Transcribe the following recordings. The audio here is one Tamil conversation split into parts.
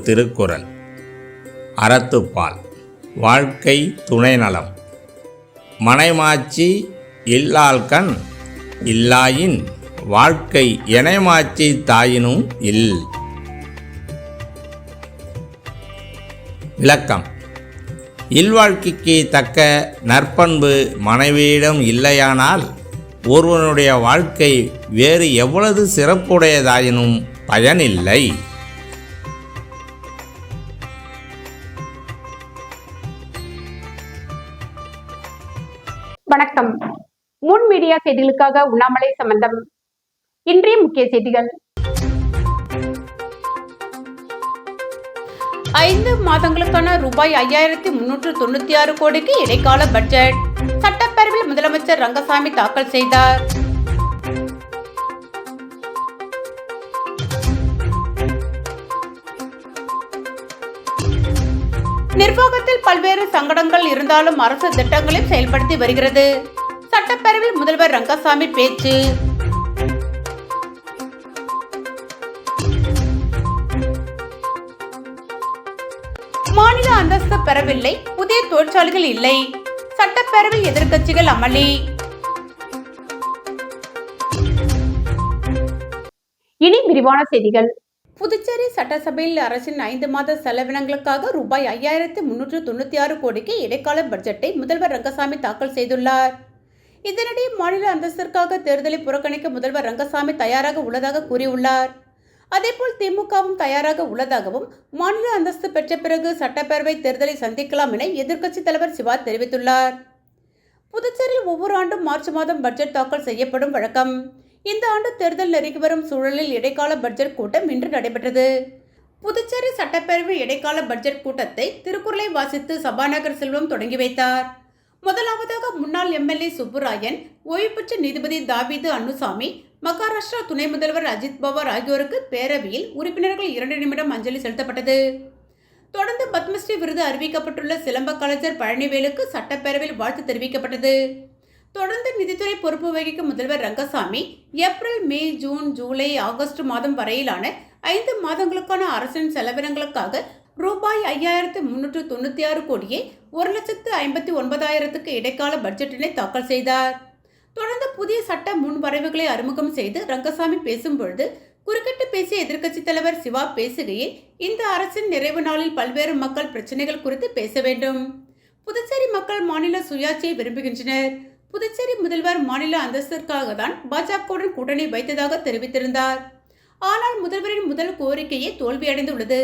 திருக்குறள். அறத்துப்பால். வாழ்க்கை துணை நலம் மனைமாச்சி இல்லாள்கண் இல்லாயின் வாழ்க்கை இணைமாச்சி தாயினும் இல். விளக்கம். இல்வாழ்க்கைக்கு தக்க நற்பண்பு மனைவியிடம் இல்லையானால் ஒருவனுடைய வாழ்க்கை வேறு எவ்வளவு சிறப்புடையதாயினும் பயனில்லை. மீடியா செய்திகளுக்காக உண்ணாமலை சம்பந்தம். இன்றைய முக்கிய செய்திகள். ஐந்து மாதங்களுக்கான ரூபாய் ஐயாயிரத்தி முன்னூற்று தொண்ணூத்தி ஆறு கோடிக்கு இடைக்கால பட்ஜெட். சட்டப்பேரவையில் முதலமைச்சர் ரங்கசாமி தாக்கல் செய்தார். நிர்வாகத்தில் பல்வேறு சங்கடங்கள் இருந்தாலும் அரசு திட்டங்களை செயல்படுத்தி வருகிறது. சட்டப்பேரவையில் முதல்வர் ரங்கசாமி பேச்சு. மாநில அந்தஸ்து பெறவில்லை புதிய தொழிற்சாலைகள் இல்லை. சட்டப்பேரவை எதிர்க்கட்சிகள் அமளி. இனி விரிவான செய்திகள். புதுச்சேரி சட்டசபையில் அரசின் ஐந்து மாத செலவினங்களுக்காக ரூபாய் ஐயாயிரத்து முன்னூற்று தொண்ணூற்றி ஆறு கோடிக்கு இடைக்கால பட்ஜெட்டை முதல்வர் ரங்கசாமி தாக்கல் செய்துள்ளார். இதனிடையே மாநில அந்தஸ்திற்காக தேர்தலை புறக்கணிக்க முதல்வர் ரங்கசாமி தயாராக உள்ளதாக கூறியுள்ளார். அதேபோல் திமுகவும் தயாராக உள்ளதாகவும் மாநில அந்தஸ்து பெற்ற பிறகு சட்டப்பேரவை தேர்தலை சந்திக்கலாம் என எதிர்க்கட்சித் தலைவர் சிவா தெரிவித்துள்ளார். புதுச்சேரியில் ஒவ்வொரு ஆண்டும் மார்ச் மாதம் பட்ஜெட் தாக்கல் செய்யப்படும் வழக்கம். இந்த ஆண்டு தேர்தல் நெருங்கி வரும் சூழலில் இடைக்கால பட்ஜெட் கூட்டம் இன்று நடைபெற்றது. புதுச்சேரி சட்டப்பேரவை இடைக்கால பட்ஜெட் கூட்டத்தை திருக்குறளை வாசித்து சபாநாயகர் செல்வம் தொடங்கி வைத்தார். முதலாவதாக முன்னாள் எம்எல்ஏ சுப்புராயன் ஓய்வு பெற்ற நீதிபதி தாவிது அன்னுசாமி மகாராஷ்டிரா துணை முதல்வர் அஜித் பவார் ஆகியோருக்கு பேரவையில் உறுப்பினர்கள் இரண்டு நிமிடம் அஞ்சலி செலுத்தப்பட்டது. தொடர்ந்து பத்மஸ்ரீ விருது அறிவிக்கப்பட்டுள்ள சிலம்ப கலைஞர் பழனிவேலுக்கு சட்டப்பேரவையில் வாழ்த்து தெரிவிக்கப்பட்டது. தொடர்ந்து நிதித்துறை பொறுப்பு வகிக்கும் முதல்வர் Rangasamy April May June July August மாதம் வரையிலான ஐந்து மாதங்களுக்கான அரசின் செலவினங்களுக்காக ரூபாய் ஐயாயிரத்து முன்னூற்று தொண்ணூற்றி ஆறு கோடியே ஒரு லட்சத்து ஐம்பத்தி ஒன்பதாயிரத்துக்கு இடைக்கால பட்ஜெட்டினை தாக்கல் செய்தார். தொடர்ந்து புதிய சட்ட முன்வரைவுகளை அறிமுகம் செய்து ரங்கசாமி பேசும்பொழுது குறுக்கிட்டு பேசிய எதிர்க்கட்சித் தலைவர் சிவா பேசுகையில் இந்த அரசின் நிறைவு நாளில் பல்வேறு மக்கள் பிரச்சனைகள் குறித்து பேச வேண்டும். புதுச்சேரி மக்கள் மாநில சுயாட்சியை விரும்புகின்றனர். புதுச்சேரி முதல்வர் மாநில அந்தஸ்திற்காக தான் பாஜகவுடன் கூட்டணி வைத்ததாக தெரிவித்திருந்தார். ஆனால் முதல்வரின் முதல் கோரிக்கையே தோல்வியடைந்துள்ளது.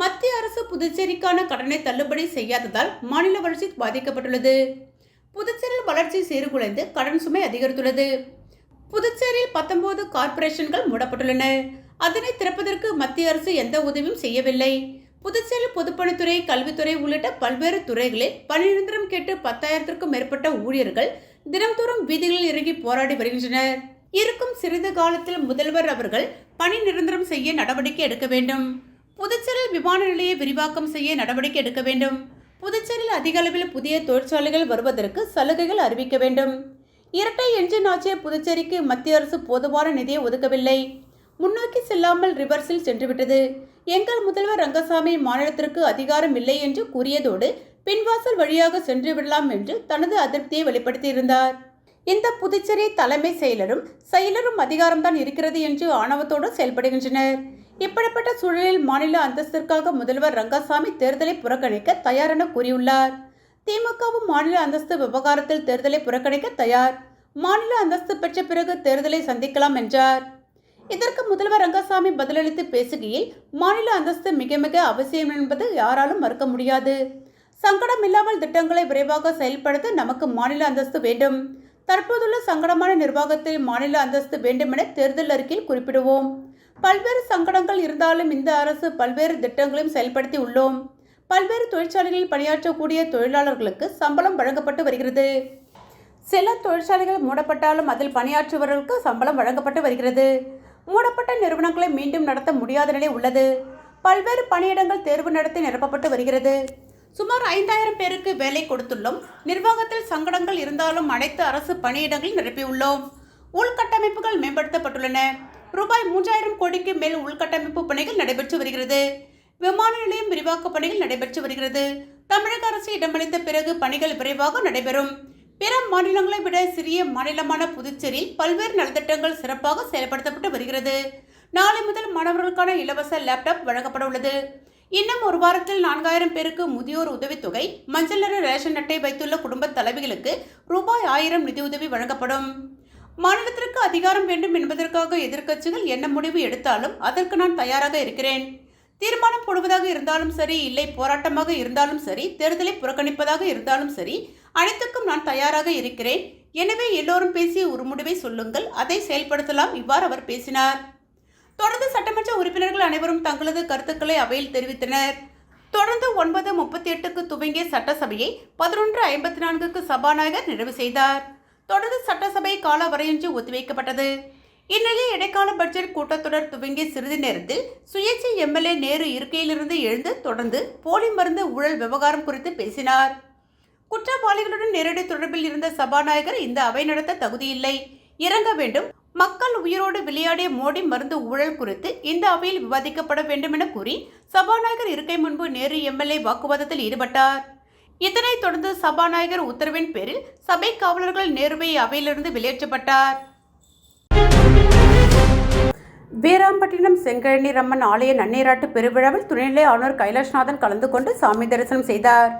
மத்திய அரசு புதுச்சேரிக்கான கடனை தள்ளுபடி செய்யாததால் மாநில வளர்ச்சி பாதிக்கப்பட்டுள்ளது. புதுச்சேரியில் வளர்ச்சி சீர்குலைந்து கடன் சுமை அதிகரித்துள்ளது. புதுச்சேரியில் பத்தொன்பது கார்ப்பரேஷன்கள் மூடப்பட்டுள்ளன. அதனை திறப்பதற்கு மத்திய அரசு எந்த உதவியும் செய்யவில்லை. புதுச்சேரி பொதுப்பணித்துறை கல்வித்துறை உள்ளிட்ட பல்வேறு துறைகளில் பணி நிரந்தரம் கேட்டு பத்தாயிரத்திற்கும் மேற்பட்ட ஊழியர்கள் தினம்தோறும் வீதிகளில் இறங்கி போராடி வருகின்றனர். இருக்கும் சிறிது காலத்தில் முதல்வர் அவர்கள் பணி நிரந்தரம் செய்ய நடவடிக்கை எடுக்க வேண்டும். புதுச்சேரியில் விமான நிலைய விரிவாக்கம் செய்ய நடவடிக்கை எடுக்க வேண்டும். புதுச்சேரியில் அதிக அளவில் புதிய தொழிற்சாலைகள் வருவதற்கு சலுகைகள் அறிவிக்க வேண்டும். இரட்டை என்ஜின் ஆட்சிய புதுச்சேரிக்கு மத்திய அரசு போதுமான நிதியை ஒதுக்கவில்லை. முன்னோக்கி செல்லாமல் ரிவர்ஸில் சென்றுவிட்டது. எங்கள் முதல்வர் ரங்கசாமி மாநிலத்திற்கு அதிகாரம் இல்லை என்று கூறியதோடு பின்வாசல் வழியாக சென்று விடலாம் என்று தனது அதிருப்தியை வெளிப்படுத்தியிருந்தார். இந்த புதுச்சேரி தலைமை செயலரும் செயலரும் அதிகாரம்தான் இருக்கிறது என்று ஆணவத்தோடு செயல்படுகின்றனர். இப்படிப்பட்ட சூழலில் மாநில அந்தஸ்திற்காக முதல்வர் ரங்கசாமி தேர்தலை புறக்கணிக்க தயார் என கூறியுள்ளார். திமுகவும் மாநில அந்தஸ்து விவகாரத்தில் தேர்தலை புறக்கணிக்க தயார். மாநில அந்தஸ்து பெற்ற பிறகு தேர்தலை சந்திக்கலாம் என்றார். இதற்கு முதல்வர் ரங்கசாமி பதிலளித்து பேசுகையில் மாநில அந்தஸ்து மிக மிக அவசியம் என்பது யாராலும் மறுக்க முடியாது. சங்கடம் இல்லாமல் திட்டங்களை விரைவாக செயல்படுத்த நமக்கு மாநில அந்தஸ்து வேண்டும். தற்போதுள்ள சங்கடமான நிர்வாகத்தில் மாநில அந்தஸ்து வேண்டுமென தேர்தல் அறிக்கையில் குறிப்பிடுவோம். பல்வேறு சங்கடங்கள் இருந்தாலும் இந்த அரசு பல்வேறு திட்டங்களையும் செயல்படுத்தி உள்ளோம். பல்வேறு தொழிற்சாலைகளில் பணியாற்றக்கூடிய தொழிலாளர்களுக்கு சம்பளம் வழங்கப்பட்டு வருகிறது. சில தொழிற்சாலைகள் மூடப்பட்டாலும் அதில் பணியாற்றுபவர்களுக்கு சம்பளம் வழங்கப்பட்டு வருகிறது. மூடப்பட்ட நிறுவனங்களை மீண்டும் நடத்த முடியாத நிலை உள்ளது. பல்வேறு பணியிடங்கள் தேர்வு நடத்தி நிரப்பப்பட்டு வருகிறது. சுமார் ஐந்தாயிரம் பேருக்கு வேலை கொடுத்துள்ளோம். நிர்வாகத்தில் சங்கடங்கள் இருந்தாலும் அனைத்து அரசு பணியிடங்களில் நிரப்பியுள்ளோம். உள்கட்டமைப்புகள் மேம்படுத்தப்பட்டுள்ளன. ரூபாய் மூன்றாயிரம் கோடிக்கு மேல் உள்கட்டமைப்பு பணிகள் நடைபெற்று வருகிறது. விமான நிலையம் விரிவாக்க பணிகள் நடைபெற்று வருகிறது. தமிழக அரசு இடமளித்த பிறகு பணிகள் விரைவாக நடைபெறும். பிற மாநிலங்களை விட சிறிய மாநிலமான புதுச்சேரியில் பல்வேறு நலத்திட்டங்கள் சிறப்பாக செயல்படுத்தப்பட்டு வருகிறது. நாளை முதல் மாணவர்களுக்கான இலவச லேப்டாப் வழங்கப்பட உள்ளது. இன்னும் ஒரு வாரத்தில் நான்காயிரம் பேருக்கு முதியோர் உதவித்தொகை மஞ்சள் நிற ரேஷன் அட்டை வைத்துள்ள குடும்ப தலைவிகளுக்கு ரூபாய் ஆயிரம் நிதியுதவி வழங்கப்படும். மாநிலத்திற்கு அதிகாரம் வேண்டும் என்பதற்காக எதிர்க்கட்சிகள் என்ன முடிவு எடுத்தாலும் அதற்கு நான் தயாராக இருக்கிறேன். தீர்மானம் போடுவதாக இருந்தாலும் சரி இல்லை போராட்டமாக இருந்தாலும் சரி தேர்தலை புறக்கணிப்பதாக இருந்தாலும் சரி அனைத்துக்கும் நான் தயாராக இருக்கிறேன். எனவே எல்லோரும் பேசி ஒரு முடிவை சொல்லுங்கள் அதை செயல்படுத்தலாம் இவ்வாறு அவர் பேசினார். தொடர்ந்து சட்டமன்ற உறுப்பினர்கள் அனைவரும் தங்களது கருத்துக்களை அவையில் தெரிவித்தனர். தொடர்ந்து ஒன்பது முப்பத்தி எட்டுக்கு துவங்கிய சட்டசபையை பதினொன்று ஐம்பத்தி நான்குக்கு சபாநாயகர் நிறைவு செய்தார். தொடர்ந்து சட்டசபை காலவரையின்றி ஒத்திவைக்கப்பட்டது. இந்நிலையில் இடைக்கால பட்ஜெட் கூட்டத்தொடர் துவங்கிய சிறிது நேரத்தில் சுயேட்சை எம்எல்ஏ நேரு இருக்கையிலிருந்து எழுந்து தொடர்ந்து போலி மருந்து ஊழல் விவகாரம் குறித்து பேசினார். குற்றவாளிகளுடன் நேரடி தொடர்பில் இருந்த சபாநாயகர் இந்த அவை நடத்த தகுதியில்லை. இறங்க வேண்டும். மக்கள் உயிரோடு விளையாடிய மோடி மருந்து ஊழல் குறித்து இந்த அவையில் விவாதிக்கப்பட வேண்டும் என கூறி சபாநாயகர் இருக்கை முன்பு நேரு எம்எல்ஏ வாக்குவாதத்தில் ஈடுபட்டார். இதனைத் தொடர்ந்து சபாநாயகர் உத்தரவின் பேரில் சபை காவலர்கள் நேருவை அவையிலிருந்து வெளியேற்றப்பட்டார். வீராம்பட்டினம் செங்கழனி ரம்மன் ஆலய நன்னீராட்டு பெருவிழாவில் துணைநிலை ஆளுநர் கைலாஷ்நாதன் கலந்து கொண்டு சாமி தரிசனம் செய்தார்.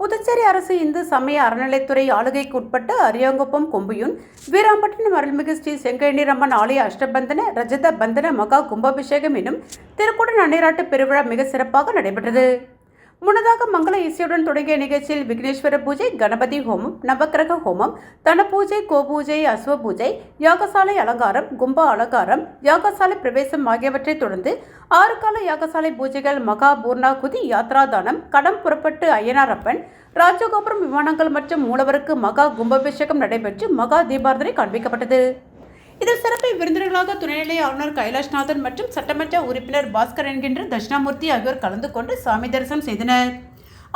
புதுச்சேரி அரசு இந்து சமய அறநிலைத்துறை ஆளுகைக்கு உட்பட்ட அரியாங்குப்பம் கொம்பியூன் வீராம்பட்டினம் அருள்மிகு ஸ்ரீ செங்கழனி ரம்மன் ஆலய அஷ்டபந்தன ரஜத பந்தன மகா கும்பாபிஷேகம் எனும் திருக்குட நன்னீராட்டு பெருவிழா மிக சிறப்பாக நடைபெற்றது. முன்னதாக மங்கள இசையுடன் தொடங்கிய நிகழ்ச்சியில் விக்னேஸ்வர பூஜை கணபதி ஹோமம் நவக்கிரக ஹோமம் தன பூஜை கோபூஜை அஸ்வ பூஜை யாகசாலை அலங்காரம் கும்பா அலங்காரம் யாகசாலை பிரவேசம் ஆகியவற்றை தொடர்ந்து ஆறு கால யாகசாலை பூஜைகள் மகா பூர்ணாகுதி யாத்ரா தானம் கடம் புறப்பட்டு ஐயனாரப்பன் ராஜகோபுரம் விமானங்கள் மற்றும் மூலவருக்கு மகா கும்பாபிஷேகம் நடைபெற்று மகா தீபாரதனை காண்பிக்கப்பட்டது. இதில் சிறப்பு விருந்தினர்களாக துணைநிலை ஆளுநர் கைலாஷ்நாதன் மற்றும் சட்டமன்ற உறுப்பினர் பாஸ்கர் என்கின்ற தட்சிணாமூர்த்தி ஆகியோர் கலந்து கொண்டு சாமி தரிசனம் செய்தனர்.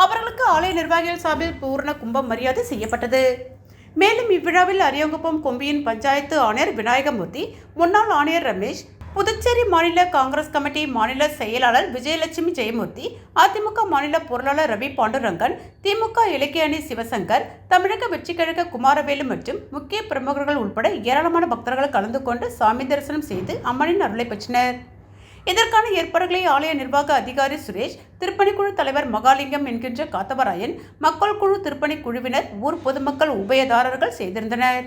அவர்களுக்கு ஆலய நிர்வாகிகள் சார்பில் பூர்ண கும்பம் மரியாதை செய்யப்பட்டது. மேலும் இவ்விழாவில் அரியங்குப்பம் கொம்பியின் பஞ்சாயத்து ஆணையர் விநாயகமூர்த்தி முன்னாள் ஆணையர் ரமேஷ் புதுச்சேரி மாநில காங்கிரஸ் கமிட்டி மாநில செயலாளர் விஜயலட்சுமி ஜெயமூர்த்தி அதிமுக மாநில பொருளாளர் ரவி பாண்டுரங்கன் திமுக இலக்கிய அணி சிவசங்கர் தமிழக வெற்றிக்கழக குமாரவேலு மற்றும் முக்கிய பிரமுகர்கள் உட்பட ஏராளமான பக்தர்கள் கலந்து கொண்டு சாமி தரிசனம் செய்து அம்மனின் அருளை பெற்றனர். இதற்கான ஏற்பாடுகளை ஆலய நிர்வாக அதிகாரி சுரேஷ் திருப்பணிக்குழு தலைவர் மகாலிங்கம் என்கின்ற காத்தவராயன் மக்கள் குழு திருப்பணி குழுவினர் ஊர் பொதுமக்கள் உபயதாரர்கள் செய்திருந்தனர்.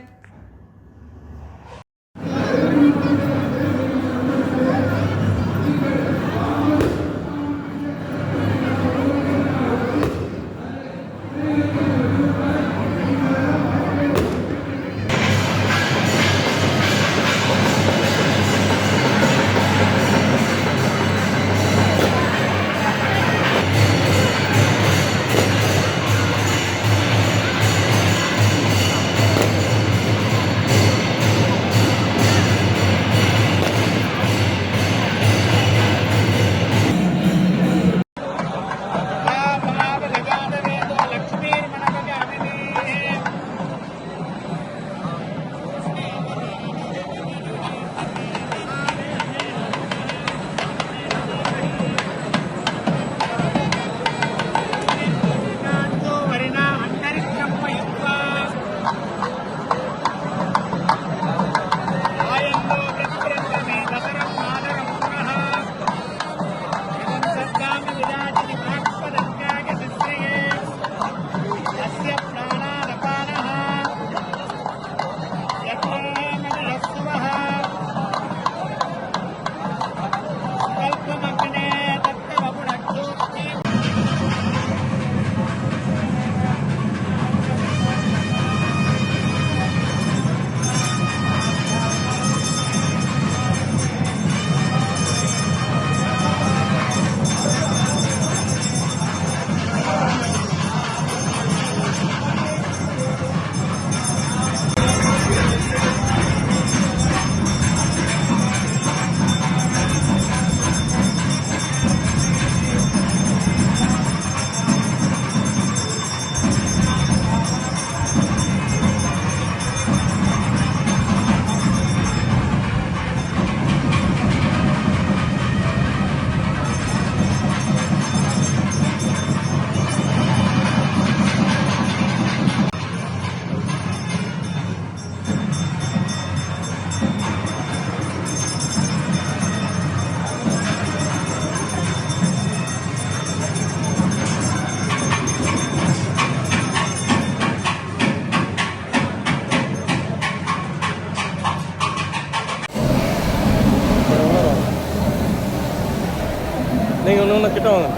நீங்கள் ஒன்று ஒன்று கிட்ட வாங்க.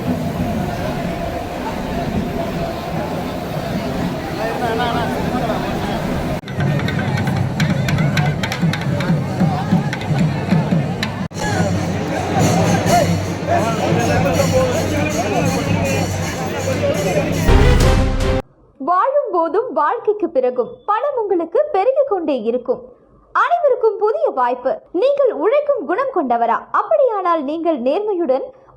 வாழும் போதும் வாழ்க்கைக்கு பிறகும் பணம் உங்களுக்கு பெருகிக் கொண்டே இருக்கும். அனைவருக்கும் புதிய வாய்ப்பு. நீங்கள் உழைக்கும் குணம் கொண்டவரா. அப்படியானால் நீங்கள் நேர்மையுடன்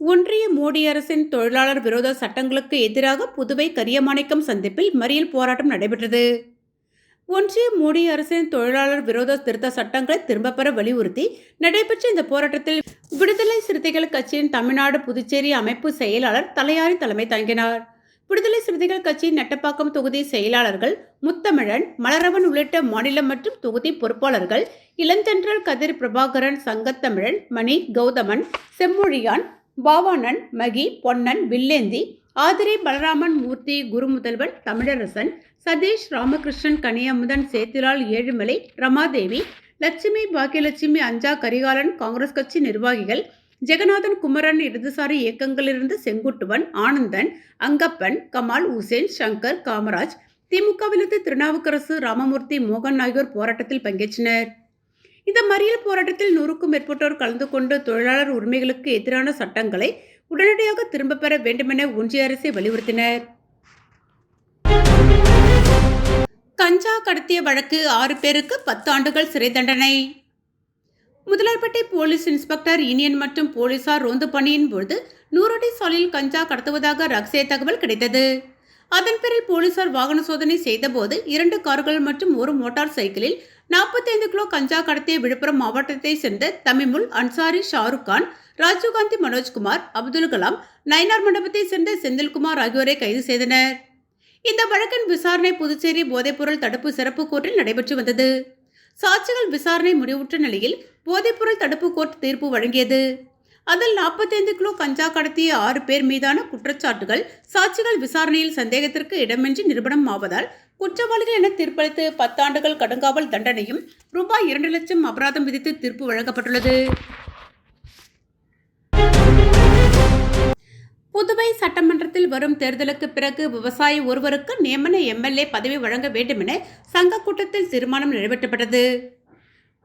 ஒன்றிய மோடி அரசின் தொழிலாளர் விரோத சட்டங்களுக்கு எதிராக புதுவை கரியமாணிக்கம் சந்திப்பில் மறியல் போராட்டம் நடைபெற்றது. ஒன்றிய மோடி அரசின் தொழிலாளர் விரோத திருத்த சட்டங்களை திரும்பப் பெற வலியுறுத்தி நடைபெற்ற இந்த போராட்டத்தில் விடுதலை சிறுத்தைகள் கட்சியின் தமிழ்நாடு புதுச்சேரி அமைப்பு செயலாளர் தலையாரி தலைமை தாங்கினார். விடுதலை சிறுத்தைகள் கட்சியின் நட்டப்பாக்கம் தொகுதி செயலாளர்கள் முத்தமிழன் மலரவன் உள்ளிட்ட மாநிலம் மற்றும் தொகுதி பொறுப்பாளர்கள் இளஞ்சென்றல் கதிர் பிரபாகரன் சங்கத்தமிழன் மணி கௌதமன் செம்மொழியான் பாவானன் மகி பொன்னன் வில்லேந்தி ஆதிரை பலராமன் மூர்த்தி குருமுதல்வன் தமிழரசன் சதீஷ் ராமகிருஷ்ணன் கனியமுதன் சேத்திலால் ஏழுமலை ரமாதேவி லட்சுமி பாக்கியலட்சுமி அஞ்சா கரிகாலன் காங்கிரஸ் கட்சி நிர்வாகிகள் ஜெகநாதன் குமரன் இடதுசாரி இயக்கங்களிலிருந்து செங்குட்டுவன் ஆனந்தன் அங்கப்பன் கமால் உசேன் சங்கர் காமராஜ் திமுகவிலிருந்து திருநாவுக்கரசு ராமமூர்த்தி மோகன் ஆகியோர் போராட்டத்தில் பங்கேற்றனர். இந்த மறியல் போராட்டத்தில் நூறுக்கும் மேற்பட்டோர் கலந்து கொண்டு தொழிலாளர் உரிமைகளுக்கு எதிரான சட்டங்களை உடனடியாக திரும்பப் பெற வேண்டுமென ஒன்றிய அரசை வலியுறுத்தினர். கஞ்சா கடத்திய வழக்கு ஆறு பேருக்கு பத்து ஆண்டுகள் சிறை தண்டனை. முதலார்பேட்டை போலீஸ் இன்ஸ்பெக்டர் இனியன் மற்றும் போலீசார் ரோந்து பணியின் போது நூறடி சாலையில் கஞ்சா கடத்துவதாக ரகசிய தகவல் கிடைத்தது. அதன் போலீசார் வாகன சோதனை செய்தபோது இரண்டு கார்கள் மற்றும் ஒரு மோட்டார் சைக்கிளில் 45 கிலோ கஞ்சா கடத்திய விழுப்புரம் மாவட்டத்தை சேர்ந்த தமிமுல் அன்சாரி ஷாருக் கான் ராஜீவ்காந்தி மனோஜ்குமார் அப்துல் கலாம் நயினார் மண்டபத்தை சேர்ந்த செந்தில்குமார் ஆகியோரை கைது செய்தனர். இந்த வழக்கின் விசாரணை புதுச்சேரி போதைப்பொருள் தடுப்பு சிறப்பு கோர்ட்டில் நடைபெற்று வந்தது. சாட்சிகள் விசாரணை முடிவுற்ற நிலையில் போதைப்பொருள் தடுப்பு கோர்ட் தீர்ப்பு வழங்கியது. அதில் 45 கிலோ கஞ்சா கடத்திய ஆறு பேர் மீதான குற்றச்சாட்டுகள் சாட்சிகள் விசாரணையில் சந்தேகத்திற்கு இடமின்றி நிரூபணம் ஆவதால் குற்றவாளிகள் என தீர்ப்பளித்து பத்தாண்டுகள் கடுங்காவல் தண்டனையும் ரூபாய் இரண்டு லட்சம் அபராதம் விதித்து தீர்ப்பு வழங்கப்பட்டுள்ளது. புதுவை சட்டமன்றத்தில் வரும் தேர்தலுக்கு பிறகு விவசாயி ஒருவருக்கு நியமன எம்எல்ஏ பதவி வழங்க வேண்டும் என சங்க கூட்டத்தில் தீர்மானம் நிறைவேற்றப்பட்டது.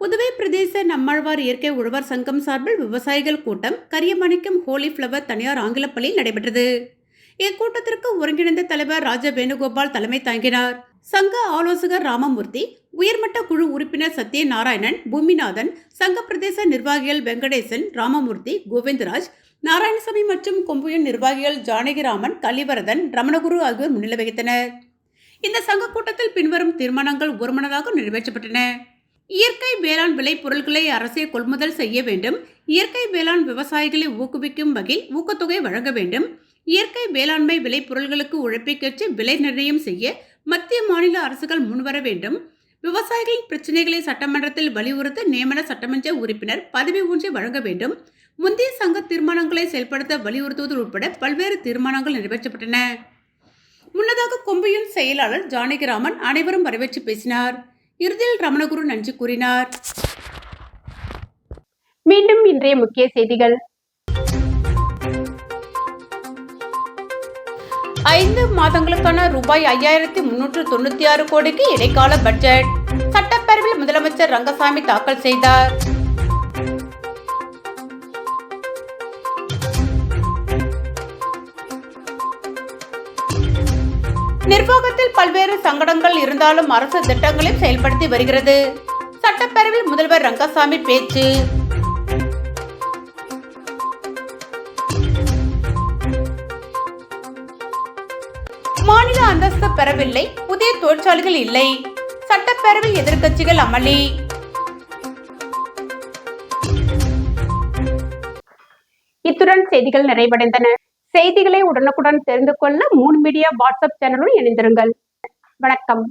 புதுவை பிரதேச நம்மாழ்வார் இயற்கை உழவர் சங்கம் சார்பில் விவசாயிகள் கூட்டம் கரியமணிக்கும் ஹோலி ஃப்ளவர் தனியார் ஆங்கிலப்பள்ளியில் நடைபெற்றது. இக்கூட்டத்திற்கு ஒருங்கிணைந்த தலைவர் ராஜ வேணுகோபால் தலைமை தாங்கினார். சங்க ஆலோசகர் ராமமூர்த்தி உயர்மட்ட குழு உறுப்பினர் சத்யநாராயணன் பூமிநாதன் சங்க பிரதேச நிர்வாகிகள் வெங்கடேசன் ராமமூர்த்தி கோவிந்தராஜ் நாராயணசாமி மற்றும் கொம்புயன் நிர்வாகிகள் ஜானகிராமன் கலிவரதன் ரமணகுரு ஆகியோர் முன்னிலை வகித்தனர். இந்த சங்க கூட்டத்தில் பின்வரும் தீர்மானங்கள் ஒருமனதாக நிறைவேற்றப்பட்டன. இயற்கை வேளாண் விளைபொருட்களை அரசே கொள்முதல் செய்ய வேண்டும். இயற்கை வேளாண் விவசாயிகளை ஊக்குவிக்கும் வகையில் ஊக்கத்தொகை வழங்க வேண்டும். இயற்கை வேளாண்மை விளைபொருள்களுக்கு உழைப்பை உழைப்பைக்கேற்ற விலை நிர்ணயம் செய்ய மத்திய மாநில அரசுகள் முன்வர வேண்டும். விவசாயிகளின் பிரச்சனைகளை சட்டமன்றத்தில் வலியுறுத்த நியமன சட்டமன்ற உறுப்பினர் பதவி ஒன்றை வழங்க வேண்டும். முந்தைய சங்க தீர்மானங்களை செயல்படுத்த வலியுறுத்துவது உட்பட பல்வேறு தீர்மானங்கள் நிறைவேற்றப்பட்டன. முன்னதாக கொம்பையின் செயலாளர் ஜானகிராமன் அனைவரும் வரவேற்று பேசினார். இறுதியில் ரமணகுரு நன்றி கூறினார். மீண்டும் இன்றைய முக்கிய செய்திகள். ஐந்து மாதங்களுக்கான ரூபாய் ஐயாயிரத்தி முன்னூற்று தொண்ணூத்தி ஆறு கோடிக்கு இடைக்கால பட்ஜெட். சட்டப்பேரவையில் முதலமைச்சர் ரங்கசாமி தாக்கல் செய்தார். நிர்வாகத்தில் பல்வேறு சங்கடங்கள் இருந்தாலும் அரசு திட்டங்களை செயல்படுத்தி வருகிறது. சட்டப்பேரவையில் முதல்வர் ரங்கசாமி பேச்சு. மாநில அந்தஸ்து பெறவில்லை புதிய தொழிற்சாலைகள் இல்லை. சட்டப்பேரவை எதிர்க்கட்சிகள் அமளி. இத்துடன் செய்திகள் நிறைவடைந்தன. செய்திகளை உடனுக்குடன் தெரிந்து கொள்ள மூன் மீடியா வாட்ஸ்அப் சேனலுடன் இணைந்திருங்கள். வணக்கம்.